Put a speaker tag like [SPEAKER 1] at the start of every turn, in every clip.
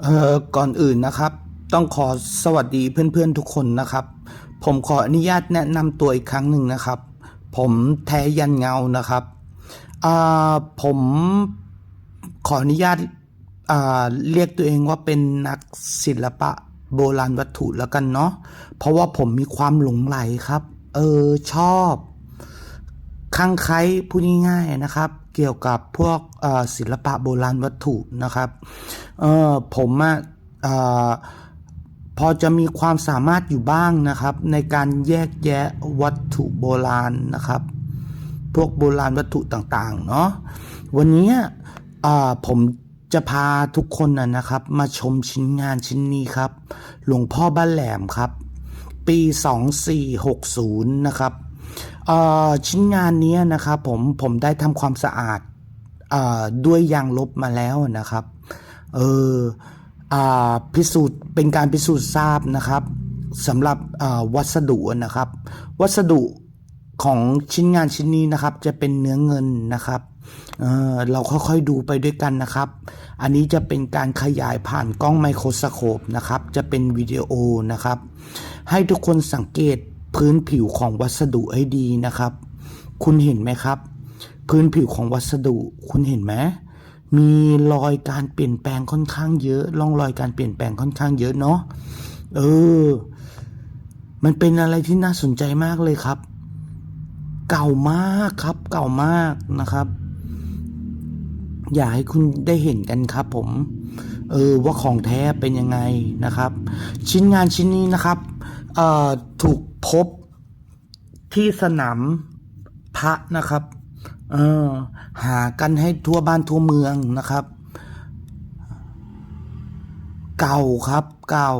[SPEAKER 1] เอ่อก่อนอื่นนะครับ ต้องขอสวัสดีเพื่อนๆทุกคนนะครับ ผมขออนุญาตแนะนำตัวอีกครั้งหนึ่งนะครับ ผมแท้ยันเงานะครับอ่าผมขออนุญาตอ่าเรียกตัวเองว่าเป็นนักศิลปะโบราณวัตถุแล้วกันเนาะเพราะว่าผมมีความหลงไหลครับ เออชอบข้างไคล้พูดง่ายๆนะครับ เกี่ยวกับพวกศิลปะโบราณวัตถุนะครับเออผมอะพอจะมีความสามารถอยู่บ้างนะครับ ในการแยกแยะวัตถุโบราณนะครับ พวกโบราณวัตถุต่างๆเนาะวันนี้ผมจะพาทุกคนนะครับ มาชมชิ้นงานชิ้นนี้ครับ หลวงพ่อบ้านแหลมครับ ปี 2460 นะครับ ชิ้นงานนี้นะครับผมผมได้ทำความสะอาดอด้วยยางลบมาแล้วนะครับเออพิสูจน์เป็นการพิสูจน์ทราบนะครับสำหรับวัสดุนะครับ วัสดุของชิ้นงานชิ้นนี้นะครับจะเป็นเนื้อเงินนะครับเเราค่อยๆดูไปด้วยกันนะครับ อันนี้จะเป็นการขยายผ่านกล้องไมโครสโคปนะครับ จะเป็นวิดีโอนะครับ ให้ทุกคนสังเกต พื้นผิวของวัสดุให้ดีนะครับ คุณเห็นไหมครับ พื้นผิวของวัสดุคุณเห็นไหมมีรอยการเปลี่ยนแปลงค่อนข้างเยอะร่องรอยการเปลี่ยนแปลงค่อนข้างเยอะเนาะเออ มันเป็นอะไรที่น่าสนใจมากเลยครับ เก่ามากครับ เก่ามากนะครับ อยากให้คุณได้เห็นกันครับ ผม เออว่าของแท้เป็นยังไงนะครับ ชิ้นงานชิ้นนี้นะครับ เอ่อถูก พบที่สนามพระนะครับ เออ หากันให้ทั่วบ้านทั่วเมืองนะครับ เก่าครับ เก่า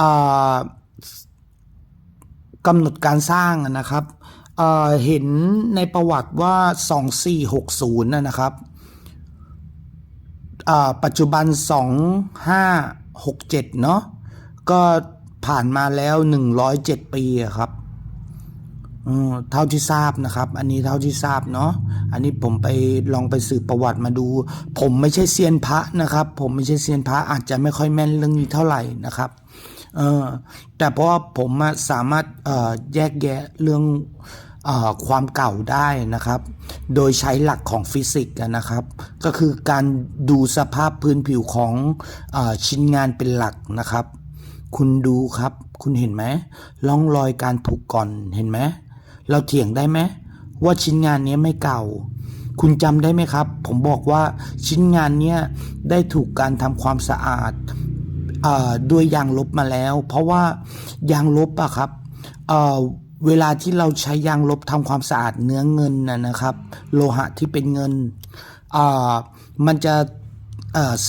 [SPEAKER 1] อ่ากำหนดการสร้างนะครับเอ่อเห็นในประวัติว่า 2460นะนะครับอ่าปัจจุบัน 2567 เนาะก็ ผ่านมาแล้ว107ปีอะครับเท่าที่ทราบนะครับ อันนี้เท่าที่ทราบเนาะอันนี้ผมไปลองไปสืบประวัติมาดู ผมไม่ใช่เซียนพระนะครับ ผมไม่ใช่เซียนพระอาจจะไม่ค่อยแม่นเรื่องนี้เท่าไหร่นะครับเออแต่เพราะว่าผมสามารถเอ่อแยกแยะเรื่องเอ่อความเก่าได้นะครับ โดยใช้หลักของฟิสิกส์นะครับ ก็คือการดูสภาพพื้นผิวของเออชิ้นงานเป็นหลักนะครับ คุณดูครับ คุณเห็นไหมร่องรอยการผุกก่อนเห็นไหมเราเถียงได้ไหมว่าชิ้นงานนี้ไม่เก่า คุณจำได้ไหมครับ ผมบอกว่าชิ้นงานนี้ได้ถูกการทำความสะอาดอด้วยยางลบมาแล้ว เพราะว่ายางลบอะครับเเวลาที่เราใช้ยางลบทำความสะอาดเนื้อเงินนะนะครับ โลหะที่เป็นเงินมันจะ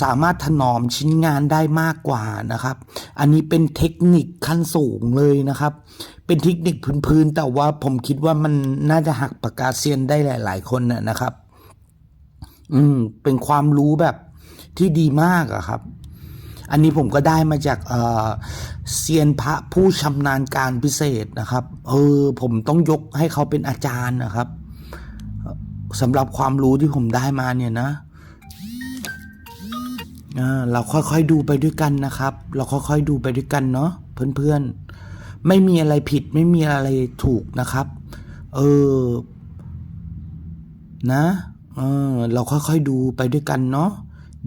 [SPEAKER 1] สามารถถนอมชิ้นงานได้มากกว่านะครับ อันนี้เป็นเทคนิคขั้นสูงเลยนะครับ เป็นเทคนิคพื้นๆ แต่ว่าผมคิดว่ามันน่าจะหักปากกาเซียนได้หลาย ๆ คนนะนะครับ อืม เป็นความรู้แบบที่ดีมากอะครับ อันนี้ผมก็ได้มาจากเอ่อเซียนพระผู้ชำนาญการพิเศษนะครับ เออ ผมต้องยกให้เขาเป็นอาจารย์นะครับสำหรับความรู้ที่ผมได้มาเนี่ยนะ เราค่อยๆดูไปด้วยกันนะครับ เราค่อยๆดูไปด้วยกันเนาะเพื่อนๆ ไม่มีอะไรผิดไม่มีอะไรถูกนะครับ เออ นะเออเราค่อยๆดูไปด้วยกันเนาะ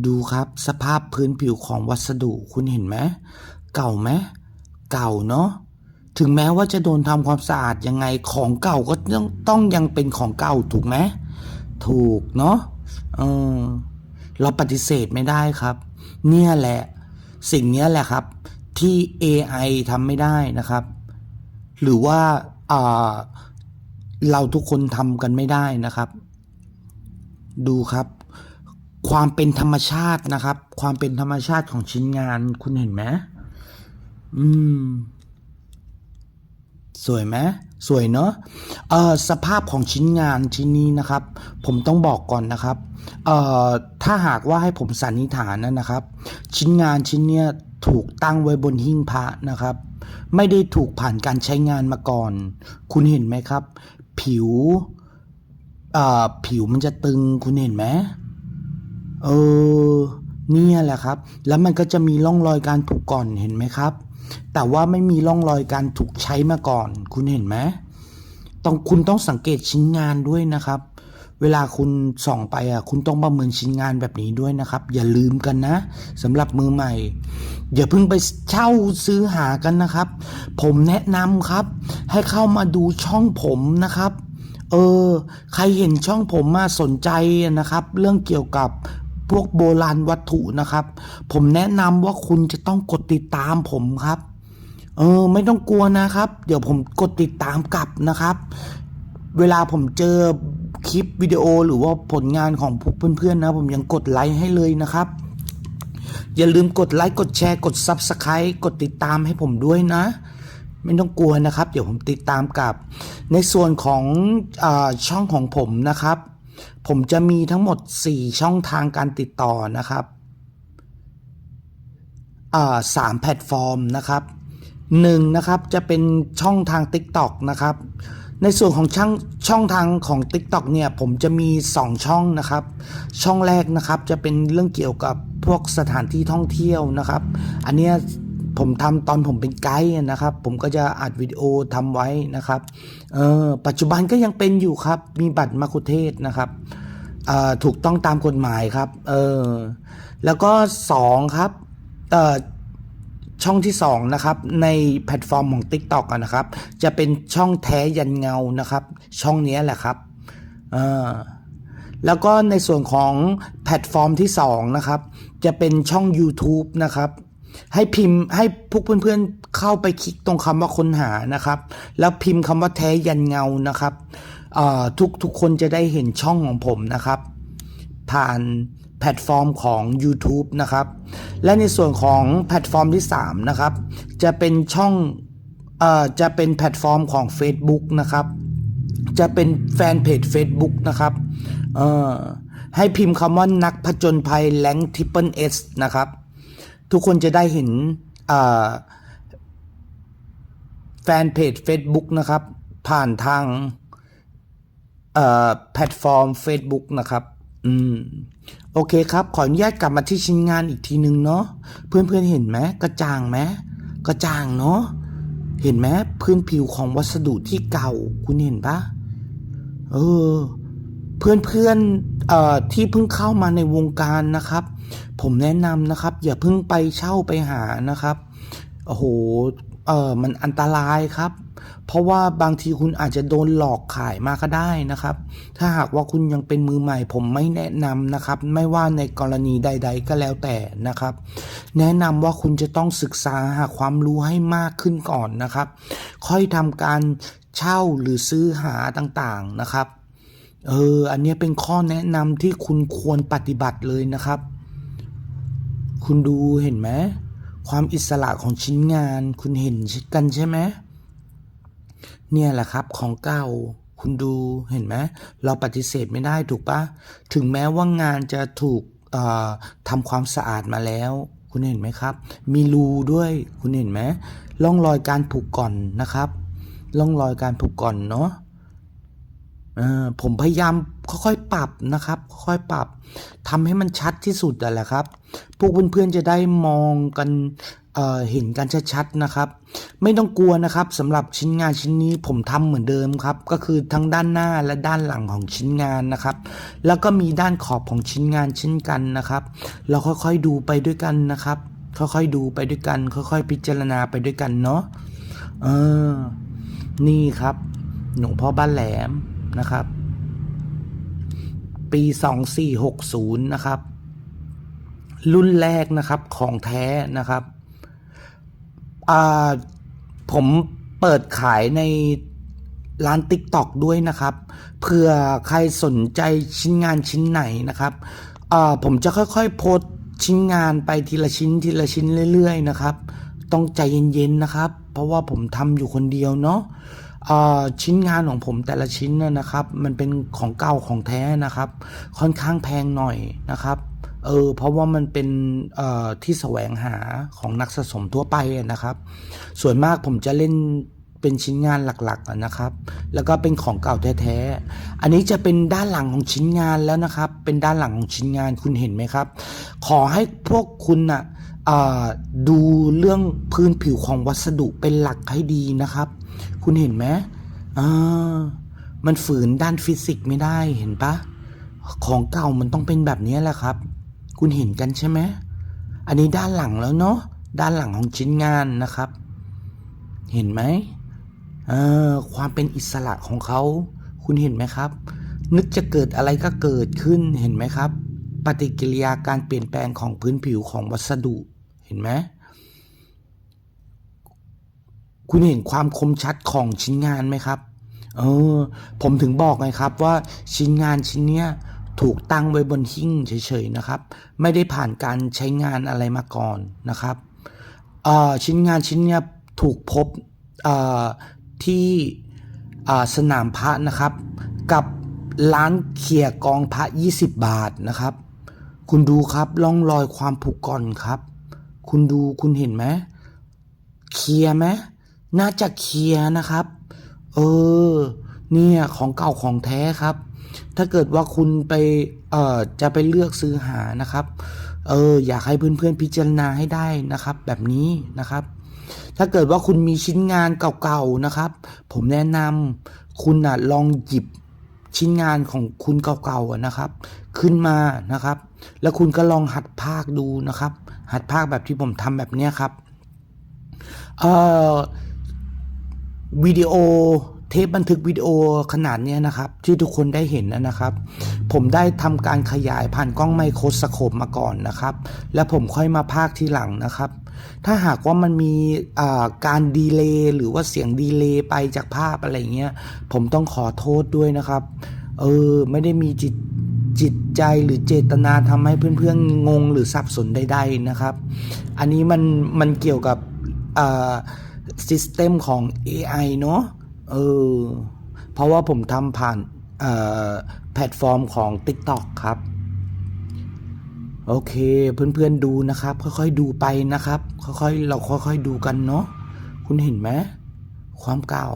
[SPEAKER 1] ดูครับสภาพพื้นผิวของวัสดุคุณเห็นไหมเก่าไหมเก่าเนาะถึงแม้ว่าจะโดนทำความสะอาดยังไงของเก่าก็ต้องต้องยังเป็นของเก่าถูกไหมถูกเนาะเออ เราปฏิเสธไม่ได้ครับ เนี่ยแหละสิ่งนี้แหละครับที่ AI ทำไม่ได้นะครับ หรือว่าอ่าเราทุกคนทำกันไม่ได้นะครับ ดูครับ ความเป็นธรรมชาตินะครับ ความเป็นธรรมชาติของชิ้นงานคุณเห็นไหมอืม สวยไหม สวยเนอะเอ่อสภาพของชิ้นงานชิ้นนี้นะครับ ผมต้องบอกก่อนนะครับเอ่อถ้าหากว่าให้ผมสันนิษฐานนะครับ ชิ้นงานชิ้นเนี้ยถูกตั้งไว้บนหิ้งพระนะครับ ไม่ได้ถูกผ่านการใช้งานมาก่อน คุณเห็นไหมครับ ผิวเอ่อผิวมันจะตึงคุณเห็นไหมเออเนี่ยแหละครับ แล้วมันก็จะมีร่องรอยการถูกก่อนเห็นไหมครับ แต่ว่าไม่มีร่องรอยการถูกใช้มาก่อน คุณเห็นไหมต้องคุณต้องสังเกตชิ้นงานด้วยนะครับ เวลาคุณส่องไปอะคุณต้องประเมินชิ้นงานแบบนี้ด้วยนะครับ อย่าลืมกันนะสำหรับมือใหม่ อย่าเพิ่งไปเช่าซื้อหากันนะครับ ผมแนะนำครับ ให้เข้ามาดูช่องผมนะครับเออ ใครเห็นช่องผมมาสนใจนะครับ เรื่องเกี่ยวกับ พวกโบราณวัตถุนะครับ ผมแนะนำว่าคุณจะต้องกดติดตามผมครับ เออ ไม่ต้องกลัวนะครับ เดี๋ยวผมกดติดตามกลับนะครับ เวลาผมเจอคลิปวิดีโอหรือว่าผลงานของพวกเพื่อนๆนะ ผมยังกดไลค์ให้เลยนะครับ อย่าลืมกดไลค์กดแชร์กด Subscribe กดติดตามให้ผมด้วยนะไม่ต้องกลัวนะครับ เดี๋ยวผมติดตามกลับ ในส่วนของอช่องของผมนะครับ ผมจะมีทั้งหมด 4 ช่องทางการติดต่อนะครับสามแพลตฟอร์มนะครับหนึ่งนะครับจะเป็นช่องทาง TikTok นะครับ ในส่วนของช่องช่องทางของ TikTok เนี่ยผมจะมี 2 ช่องนะครับ ช่องแรกนะครับจะเป็นเรื่องเกี่ยวกับพวกสถานที่ท่องเที่ยวนะครับ อันเนี้ย ผมทำตอนผมเป็นไกด์นะครับ ผมก็จะอัดวิดีโอทำไว้นะครับเออปัจจุบันก็ยังเป็นอยู่ครับ มีบัตรมาคุเทศนะครับอ่าถูกต้องตามกฎหมายครับเออแล้วก็สองครับเอ่อช่องที่2นะครับในแพลตฟอร์มของ TikTok อะนะครับ จะเป็นช่องแท้ยันเงานะครับ ช่องนี้แหละครับเออแล้วก็ในส่วนของแพลตฟอร์มที่2นะครับ จะเป็นช่อง YouTube นะครับ ให้พิมพ์ให้พวกเพื่อนๆเข้าไปคลิกตรงคำว่าค้นหานะครับ แล้วพิมพ์คำว่าแท้ยันเงานะครับทุกทุกคนจะได้เห็นช่องของผมนะครับ ผ่านแพลตฟอร์มของ YouTube นะครับ และในส่วนของแพลตฟอร์มที่ 3 นะครับ จะเป็นช่องอจะเป็นแพลตฟอร์มของ Facebook นะครับ จะเป็นแฟนเพจ Facebook นะครับให้พิมพ์คำว่านักผจญภัยแลงทิปเปิลเอสนะครับ ทุกคนจะได้เห็นแฟนเพจ Facebook นะครับ ผ่านทางแพลตฟอร์ม Facebook นะครับ อืม โอเคครับ ขออนุญาตกลับมาที่ชิ้นงานอีกทีนึงเนาะเพื่อนๆเห็นไหมกระจ่างไหมกระจ่างเนาะเห็นไหมพื้นผิวของวัสดุที่เก่า คุณเห็นปะเออ เพื่อนๆเอ่อที่เพิ่งเข้ามาในวงการนะครับ ผมแนะนำนะครับ อย่าเพิ่งไปเช่าไปหานะครับโอ้โหเออมันอันตรายครับ เพราะว่าบางทีคุณอาจจะโดนหลอกขายมาก็ได้นะครับ ถ้าหากว่าคุณยังเป็นมือใหม่ ผมไม่แนะนำนะครับ ไม่ว่าในกรณีใด ๆ ก็แล้วแต่นะครับ แนะนำว่าคุณจะต้องศึกษาหาความรู้ให้มากขึ้นก่อนนะครับ ค่อยทำการเช่าหรือซื้อหาต่างๆนะครับ เออ อันนี้เป็นข้อแนะนำที่คุณควรปฏิบัติเลยนะครับ คุณดูเห็นไหมความอิสระของชิ้นงานคุณเห็นกันใช่ไหมเนี่ยแหละครับของเก่าคุณดูเห็นไหมเราปฏิเสธไม่ได้ถูกปะถึงแม้ว่างานจะถูกทำความสะอาดมาแล้ว คุณเห็นไหมครับ มีรูด้วยคุณเห็นไหมร่องรอยการผูกก่อนนะครับร่องรอยการผูกก่อนเนาะผมพยายาม ค่อยๆปรับนะครับค่อยๆปรับทำให้มันชัดที่สุดแต่แหละครับ พวกเพื่อนๆจะได้มองกันเเห็นกันชัดๆนะครับ ไม่ต้องกลัวนะครับสำหรับชิ้นงานชิ้นนี้ผมทำเหมือนเดิมครับ ก็คือทั้งด้านหน้าและด้านหลังของชิ้นงานนะครับ แล้วก็มีด้านขอบของชิ้นงานเช่นกันนะครับ เราค่อยๆดูไปด้วยกันนะครับ ค่อยๆดูไปด้วยกัน ค่อยๆ พิจารณาไปด้วยกันเนาะเออนี่ครับหลวงพ่อบ้านแหลมนะครับ ปี 2460 นะครับ รุ่นแรกนะครับของแท้นะครับผมเปิดขายในร้าน TikTok ด้วยนะครับเผื่อใครสนใจชิ้นงานชิ้นไหนนะครับผมจะค่อยๆ โพสชิ้นงานไปทีละชิ้นทีละชิ้นเรื่อย ๆ นะครับ ต้องใจเย็น ๆ นะครับ เพราะว่าผมทำอยู่คนเดียวเนาะ ชิ้นงานของผมแต่ละชิ้นน่ะนะครับ มันเป็นของเก่าของแท้นะครับ ค่อนข้างแพงหน่อยนะครับเออเพราะว่ามันเป็นที่แสวงหาของนักสะสมทั่วไปนะครับ ส่วนมากผมจะเล่นเป็นชิ้นงานหลักๆนะครับ แล้วก็เป็นของเก่าแท้ๆ อันนี้จะเป็นด้านหลังของชิ้นงานแล้วนะครับ เป็นด้านหลังของชิ้นงานคุณเห็นไหมครับ ขอให้พวกคุณน่ะอ่า ดูเรื่องพื้นผิวของวัสดุเป็นหลักให้ดีนะครับ คุณเห็นไหมมันฝืนด้านฟิสิกส์ไม่ได้เห็นปะของเก่ามันต้องเป็นแบบนี้แหละครับ คุณเห็นกันใช่ไหมอันนี้ด้านหลังแล้วเนาะด้านหลังของชิ้นงานนะครับ เห็นไหมความเป็นอิสระของเขา คุณเห็นไหมครับ นึกจะเกิดอะไรก็เกิดขึ้นเห็นไหมครับ ปฏิกิริยาการเปลี่ยนแปลงของพื้นผิวของวัสดุ เห็นไหมคุณเห็นความคมชัดของชิ้นงานไหมครับ เออ ผมถึงบอกไงครับว่าชิ้นงานชิ้นเนี้ยถูกตั้งไว้บนหิ้งเฉยๆนะครับ ไม่ได้ผ่านการใช้งานอะไรมาก่อนนะครับอ่อชิ้นงานชิ้นเนี้ยถูกพบอ่อที่อ่าสนามพระนะครับ กับร้านเขี่ยกองพระ 20 บาทนะครับ คุณดูครับร่องรอยความผุก่อนครับ คุณดูคุณเห็นไหมเคลียร์ไหมน่าจะเคลียร์นะครับ เออ เนี่ยของเก่าของแท้ครับ ถ้าเกิดว่าคุณไปเอ่อจะไปเลือกซื้อหานะครับ เออ อยากให้เพื่อนๆพิจารณาให้ได้นะครับ แบบนี้นะครับ ถ้าเกิดว่าคุณมีชิ้นงานเก่าๆนะครับ ผมแนะนำคุณนะลองหยิบ ชิ้นงานของคุณเก่าๆนะครับ ขึ้นมานะครับ แล้วคุณก็ลองหัดภาคดูนะครับ หัดภาคแบบที่ผมทำแบบนี้ครับเอ่อวิดีโอเทปบันทึกวิดีโอขนาดนี้นะครับ ที่ทุกคนได้เห็นนะนะครับ ผมได้ทำการขยายผ่านกล้องไมโครสโคปมาก่อนนะครับ แล้วผมค่อยมาภาคทีหลังนะครับ ถ้าหากว่ามันมีการดีเลย์หรือว่าเสียงดีเลย์ไปจากภาพอะไรเงี้ย ผมต้องขอโทษด้วยนะครับ เออ ไม่ได้มีจิตจิตใจหรือเจตนาทำให้เพื่อนๆงงหรือสับสนใดๆนะครับ อันนี้มันมันเกี่ยวกับซิสเต็มของ AI เนาะเออ เพราะว่าผมทำผ่านแพลตฟอร์มของ TikTok ครับ โอเค เพื่อนๆดูนะครับ ค่อยๆดูไปนะครับ ค่อยๆเราค่อยๆดูกันเนาะคุณเห็นไหมความเก่า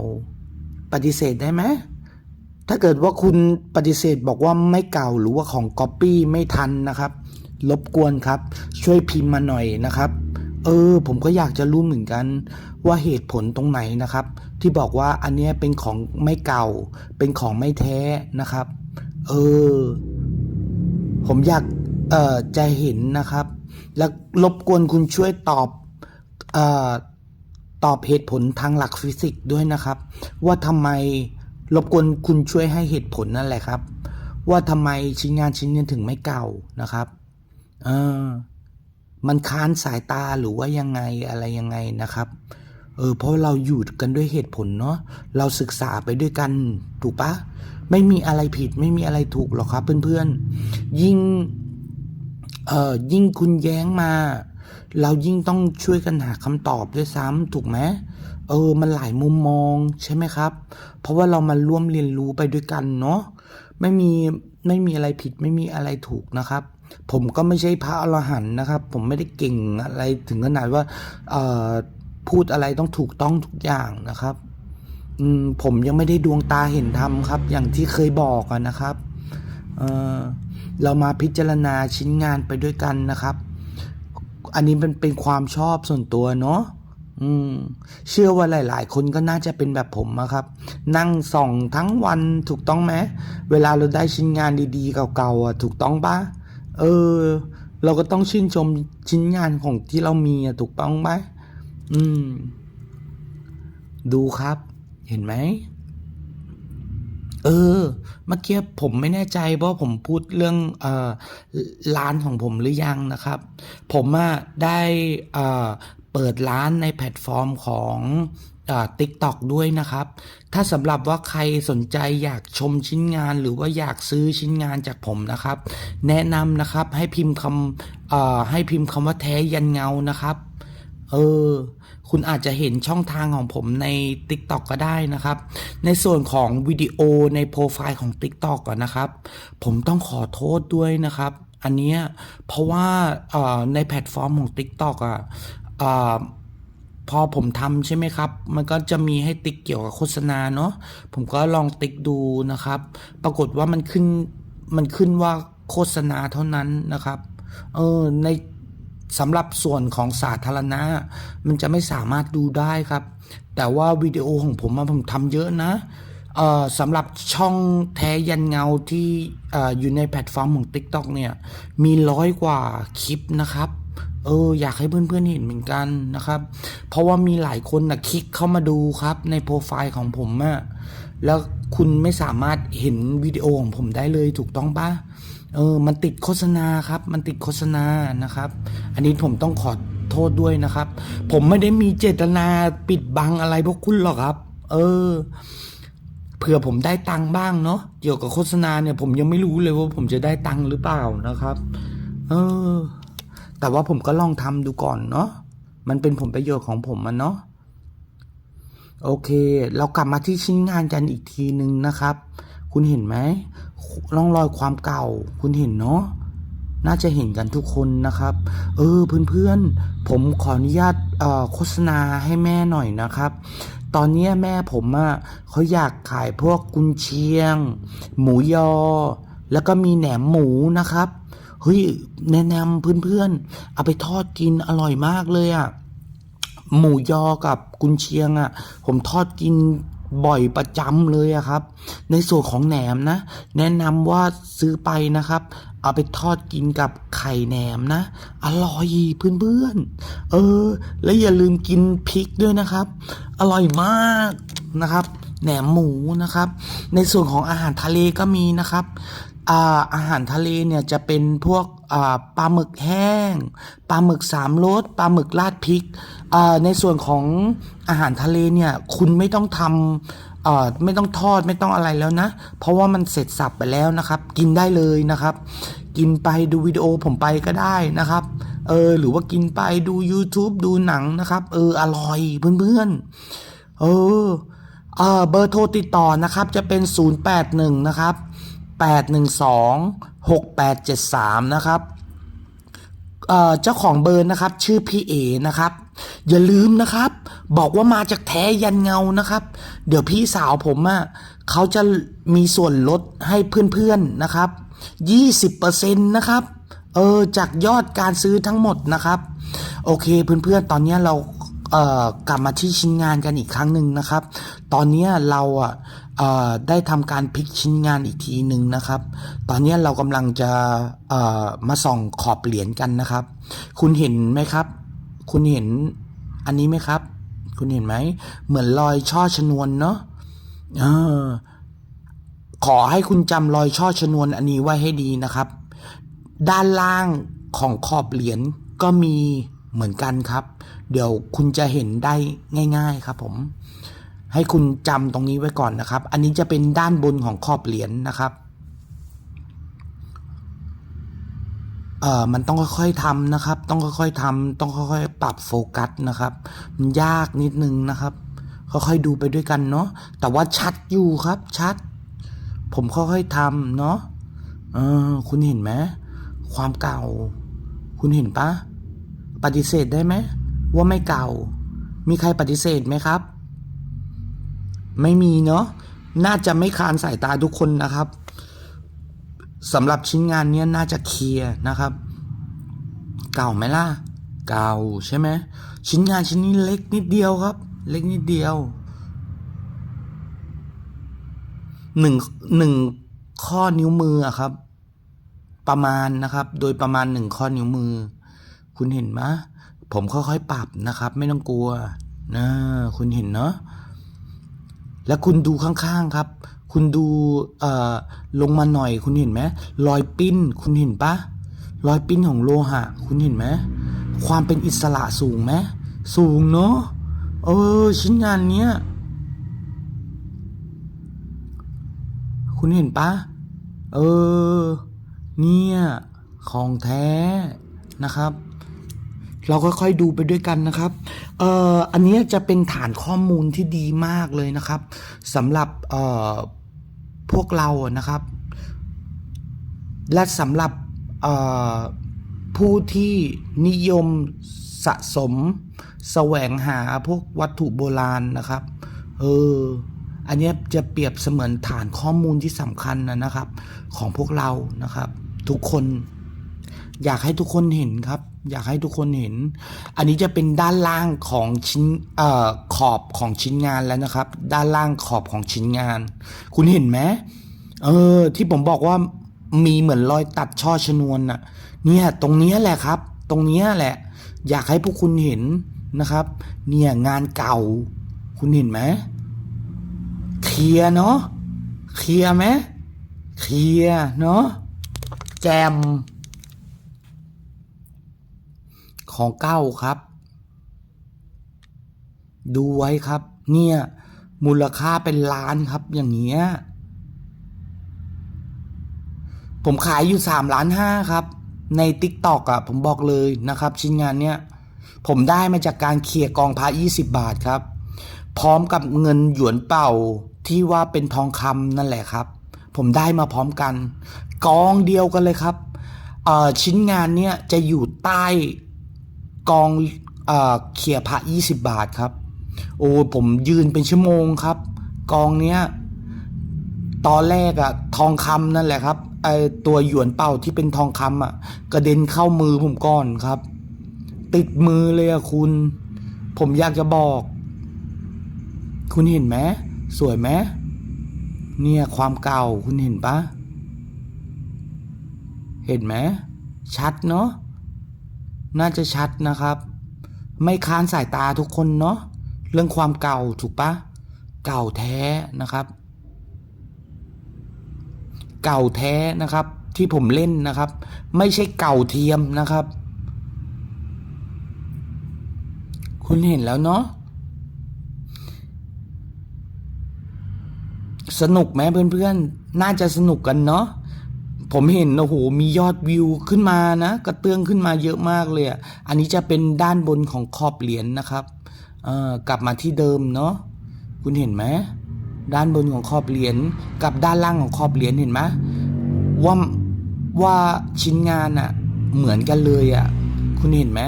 [SPEAKER 1] ปฏิเสธได้ไหมถ้าเกิดว่าคุณปฏิเสธบอกว่าไม่เก่าหรือว่าของก๊อปปี้ไม่ทันนะครับรบกวนครับ ช่วยพิมพ์มาหน่อยนะครับ เออ ผมก็อยากจะรู้เหมือนกัน ว่าเหตุผลตรงไหนนะครับ ที่บอกว่าอันเนี้ยเป็นของไม่เก่า เป็นของไม่แท้นะครับ เออ ผมอยาก เอ่อจะเห็นนะครับ แล้วรบกวนคุณช่วยตอบเอ่อตอบเหตุผลทางหลักฟิสิกส์ด้วยนะครับ ว่าทำไมรบกวนคุณช่วยให้เหตุผลนั่นแหละครับ ว่าทำไมชิ้นงานชิ้นนี้ถึงไม่เก่านะครับเออมันค้านสายตาหรือว่ายังไงอะไรยังไงนะครับเออเพราะเราอยู่กันด้วยเหตุผลเนาะเราศึกษาไปด้วยกันถูกปะไม่มีอะไรผิดไม่มีอะไรถูกหรอกครับเพื่อนๆ ยิ่ง เออยิ่งคุณแย้งมา เรายิ่งต้องช่วยกันหาคำตอบด้วยซ้ำถูกไหมเออ มันหลายมุมมองใช่ไหมครับ เพราะว่าเรามาร่วมเรียนรู้ไปด้วยกันเนาะไม่มีไม่มีอะไรผิดไม่มีอะไรถูกนะครับ ผมก็ไม่ใช่พระอรหันต์นะครับ ผมไม่ได้เก่งอะไรถึงขนาดว่าเอ่อพูดอะไรต้องถูกต้องทุกอย่างนะครับอืมผมยังไม่ได้ดวงตาเห็นธรรมครับ อย่างที่เคยบอกอะนะครับ เออ เรามาพิจารณาชิ้นงานไปด้วยกันนะครับ อันนี้มันเป็นความชอบส่วนตัวเนาะอืมเชื่อว่าหลาย ๆ คนก็น่าจะเป็นแบบผมอะครับ นั่งส่องทั้งวันถูกต้องไหมเวลาเราได้ชิ้นงานดีๆ เก่าๆอะถูกต้องปะเออ เราก็ต้องชื่นชมชิ้นงานของที่เรามีอะถูกต้องไหมอืม ดูครับ เห็นไหม เออ เมื่อกี้ผมไม่แน่ใจว่าผมพูดเรื่องเออร้านของผมหรือยังนะครับ ผมอะได้เออเปิดร้านในแพลตฟอร์มของเอ่อ TikTok ด้วยนะครับ ถ้าสำหรับว่าใครสนใจอยากชมชิ้นงานหรือว่าอยากซื้อชิ้นงานจากผมนะครับ แนะนำนะครับให้พิมพ์คำให้พิมพ์คำว่าแท้ยันเงานะครับ เออ คุณอาจจะเห็นช่องทางของผมใน TikTok ก็ได้นะครับ ในส่วนของวิดีโอในโปรไฟล์ของ TikTok ก่อนนะครับ ผมต้องขอโทษด้วยนะครับ อันนี้เพราะว่าในแพลตฟอร์มของ TikTok อะพอผมทำใช่ไหมครับ มันก็จะมีให้ติ๊กเกี่ยวกับโฆษณาเนาะ ผมก็ลองติ๊กดูนะครับ ปรากฏว่ามันขึ้น มันขึ้นว่าโฆษณาเท่านั้นนะครับ เออ ใน สำหรับส่วนของสาธารณะ มันจะไม่สามารถดูได้ครับ แต่ว่าวิดีโอของผมผมทำเยอะนะสำหรับช่องแท้ยันเงาที่เอ่ออยู่ในแพลตฟอร์มของ TikTok เนี่ย มีร้อยกว่าคลิปนะครับ เออ อยากให้เพื่อนๆเห็นเหมือนกันนะครับ เพราะว่ามีหลายคนนะคลิกเข้ามาดูครับในโปรไฟล์ของผมอะแล้วคุณไม่สามารถเห็นวิดีโอของผมได้เลยถูกต้องปะ เออ มันติดโฆษณาครับ มันติดโฆษณานะครับ อันนี้ผมต้องขอโทษด้วยนะครับ ผมไม่ได้มีเจตนาปิดบังอะไรพวกคุณหรอกครับ เออ เผื่อผมได้ตังค์บ้างเนาะ เกี่ยวกับโฆษณาเนี่ย ผมยังไม่รู้เลยว่าผมจะได้ตังค์หรือเปล่านะครับ เออ แต่ว่าผมก็ลองทำดูก่อนเนาะ มันเป็นผลประโยชน์ของผมมันเนาะ โอเค เรากลับมาที่ชิ้นงานกันอีกทีหนึ่งนะครับ คุณเห็นไหม ร่องรอยความเก่า คุณเห็นเนาะน่าจะเห็นกันทุกคนนะครับ เออเพื่อนๆ ผมขออนุญาตโฆษณาให้แม่หน่อยนะครับ ตอนนี้แม่ผมอะ่ะเขาอยากขายพวกกุนเชียง หมูยอ แล้วก็มีแหนมหมูนะครับ เฮ้ยแนะนำเพื่อนๆ เอาไปทอดกินอร่อยมากเลยอะ่ะ หมูยอกับกุนเชียงอะ่ะ ผมทอดกิน บ่อยประจำเลยอะครับ ในส่วนของแหนมนะ แนะนำว่าซื้อไปนะครับ เอาไปทอดกินกับไข่แหนมนะ อร่อยเพื่อนๆ เออ และอย่าลืมกินพริกด้วยนะครับ อร่อยมากนะครับ แหนมหมูนะครับ ในส่วนของอาหารทะเลก็มีนะครับอาอาหารทะเลเนี่ยจะเป็นพวก ปลาหมึกแห้งปลาหมึกสามรสปลาหมึกราดพริกในส่วนของอาหารทะเลเนี่ยคุณไม่ต้องทำไม่ต้องทอดไม่ต้องอะไรแล้วนะ เพราะว่ามันเสร็จสับไปแล้วนะครับ กินได้เลยนะครับ กินไปดูวิดีโอผมไปก็ได้นะครับเออหรือว่ากินไปดู YouTube ดูหนังนะครับ เอออร่อยเพื่อนๆเออเออเบอร์โทรติดต่อนะครับจะเป็น 081 นะครับ 812 6873 นะครับเจ้าของเบอร์นะครับชื่อพี่เอนะครับ อย่าลืมนะครับ บอกว่ามาจากแท้ยันเงานะครับ เดี๋ยวพี่สาวผมอะ่ะเขาจะมีส่วนลดให้เพื่อนๆนะครับ 20%นะครับเออจากยอดการซื้อทั้งหมดนะครับ โอเคเพื่อนๆตอนนี้เราเอ่อกลับมาที่ชิ้นงานกันอีกครั้งหนึ่งนะครับ ตอนนี้เราอะเอ่อ ได้ทำการพลิกชิ้นงานอีกทีหนึ่งนะครับ ตอนนี้เรากำลังจะมาส่องขอบเหรียญกันนะครับ คุณเห็นไหมครับ คุณเห็นอันนี้ไหมครับ คุณเห็นไหม เหมือนรอยช่อชนวนเนาะออขอให้คุณจำรอยช่อชนวนอันนี้ไว้ให้ดีนะครับ ด้านล่างของขอบเหรียญก็มีเหมือนกันครับ เดี๋ยวคุณจะเห็นได้ง่าย ๆครับผม ให้คุณจำตรงนี้ไว้ก่อนนะครับ อันนี้จะเป็นด้านบนของขอบเหรียญนะครับเอ่อมันต้องค่อยๆทำนะครับ ต้องค่อยๆทำต้องค่อยๆ ปรับโฟกัสนะครับ มันยากนิดนึงนะครับ ค่อยๆดูไปด้วยกันเนาะ แต่ว่าชัดอยู่ครับ ชัด ผมค่อยๆทำเนาะ เออ คุณเห็นไหม ความเก่า คุณเห็นปะ ปฏิเสธได้ไหม ว่าไม่เก่า มีใครปฏิเสธไหมครับ ไม่มีเนาะน่าจะไม่คานสายตาทุกคนนะครับสำหรับชิ้นงานเนี้ยน่าจะเคลียร์นะครับ เก่าไหมล่ะ เก่าใช่ไหมชิ้นงานชิ้นนี้เล็กนิดเดียวครับ เล็กนิดเดียวหนึ่งหนึ่งข้อนิ้วมือครับ ประมาณนะครับ โดยประมาณหนึ่งข้อนิ้วมือ คุณเห็นไหมผมค่อยๆปรับนะครับ ไม่ต้องกลัวนะคุณเห็นเนาะ แล้วคุณดูข้างๆครับ คุณดูลงมาหน่อยคุณเห็นไหมรอยปิ้นคุณเห็นปะรอยปิ้นของโลหะ คุณเห็นไหมความเป็นอิสระสูงไหมสูงเนาะเออ ชิ้นงานเนี้ยคุณเห็นปะเออ เนี่ย ของแท้นะครับ เราก็ค่อยๆดูไปด้วยกันนะครับเอ่ออันนี้จะเป็นฐานข้อมูลที่ดีมากเลยนะครับสำหรับเอ่อพวกเรานะครับ และสำหรับเอ่อผู้ที่นิยมสะสมแสวงหาพวกวัตถุโบราณนะครับเอออันนี้จะเปรียบเสมือนฐานข้อมูลที่สำคัญนะครับ ของพวกเรานะครับ ทุกคน อยากให้ทุกคนเห็นครับ อยากให้ทุกคนเห็น อันนี้จะเป็นด้านล่างของชิ้นเอ่อขอบของชิ้นงานแล้วนะครับ ด้านล่างขอบของชิ้นงาน คุณเห็นไหมเออ ที่ผมบอกว่ามีเหมือนรอยตัดช่อชนวนน่ะ เนี่ย ตรงเนี้ยแหละครับ ตรงเนี้ยแหละ อยากให้พวกคุณเห็นนะครับ เนี่ยงานเก่า คุณเห็นไหมเคลียร์เนาะเคลียร์ไหมเคลียร์เนาะแจม ของเก้าครับ ดูไว้ครับ เนี่ย มูลค่าเป็นล้านครับ อย่างเงี้ย ผมขายอยู่สามล้านห้าครับ ใน t ิ k t o k อะ ผมบอกเลยนะครับ ชิ้นงานเนี้ย ผมได้มาจากการเคลียร์กองพระ20บาทครับ พร้อมกับเงินหยวนเป่าที่ว่าเป็นทองคำนั่นแหละครับ ผมได้มาพร้อมกัน กองเดียวกันเลยครับชิ้นงานเนี้ยจะอยู่ใต้ กองเอ่อเขียพระ20บาทครับ โอ้ผมยืนเป็นชั่วโมงครับ กองเนี้ยตอนแรกอะทองคำนั่นแหละครับไอตัวหยวนเป่าที่เป็นทองคำอะกระเด็นเข้ามือผมก่อนครับ ติดมือเลยอะคุณ ผมอยากจะบอก คุณเห็นไหมสวยไหมเนี่ยความเก่าคุณเห็นปะเห็นไหมชัดเนาะ น่าจะชัดนะครับ ไม่ค้านสายตาทุกคนเนาะเรื่องความเก่าถูกปะเก่าแท้นะครับ เก่าแท้นะครับ ที่ผมเล่นนะครับ ไม่ใช่เก่าเทียมนะครับ คุณเห็นแล้วเนาะสนุกไหมเพื่อนๆ น่าจะสนุกกันเนาะ ผมเห็นโอ้โหมียอดวิวขึ้นมานะกระเตื้องขึ้นมาเยอะมากเลยอะอันนี้จะเป็นด้านบนของขอบเหรียญนะครับกลับมาที่เดิมเนาะคุณเห็นไหมด้านบนของขอบเหรียญกับด้านล่างของขอบเหรียญเห็นไหมว่าว่าชิ้นงานอะเหมือนกันเลยอะคุณเห็นไหม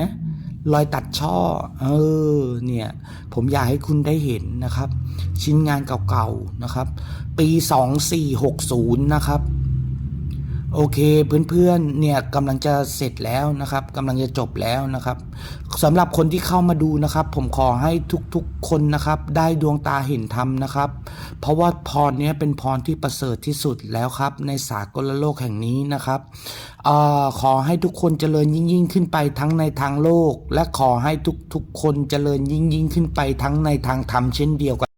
[SPEAKER 1] รอยตัดช่อ เออ เนี่ย ผมอยากให้คุณได้เห็นนะครับ ชิ้นงานเก่าๆนะครับ ปี 2460 นะครับ โอเคเพื่อนๆเนี่ยกำลังจะเสร็จแล้วนะครับกำลังจะจบแล้วนะครับสำหรับคนที่เข้ามาดูนะครับ ผมขอให้ทุกๆคนนะครับ ได้ดวงตาเห็นธรรมนะครับ เพราะว่าพรนี้เป็นพรที่ประเสริฐที่สุดแล้วครับ ในสากลโลกแห่งนี้นะครับเอ่อขอให้ทุกคนเจริญยิ่งยิ่งขึ้นไปทั้งในทางโลก และขอให้ทุกๆคนเจริญยิ่งยิ่งขึ้นไปทั้งในทางธรรมเช่นเดียวกัน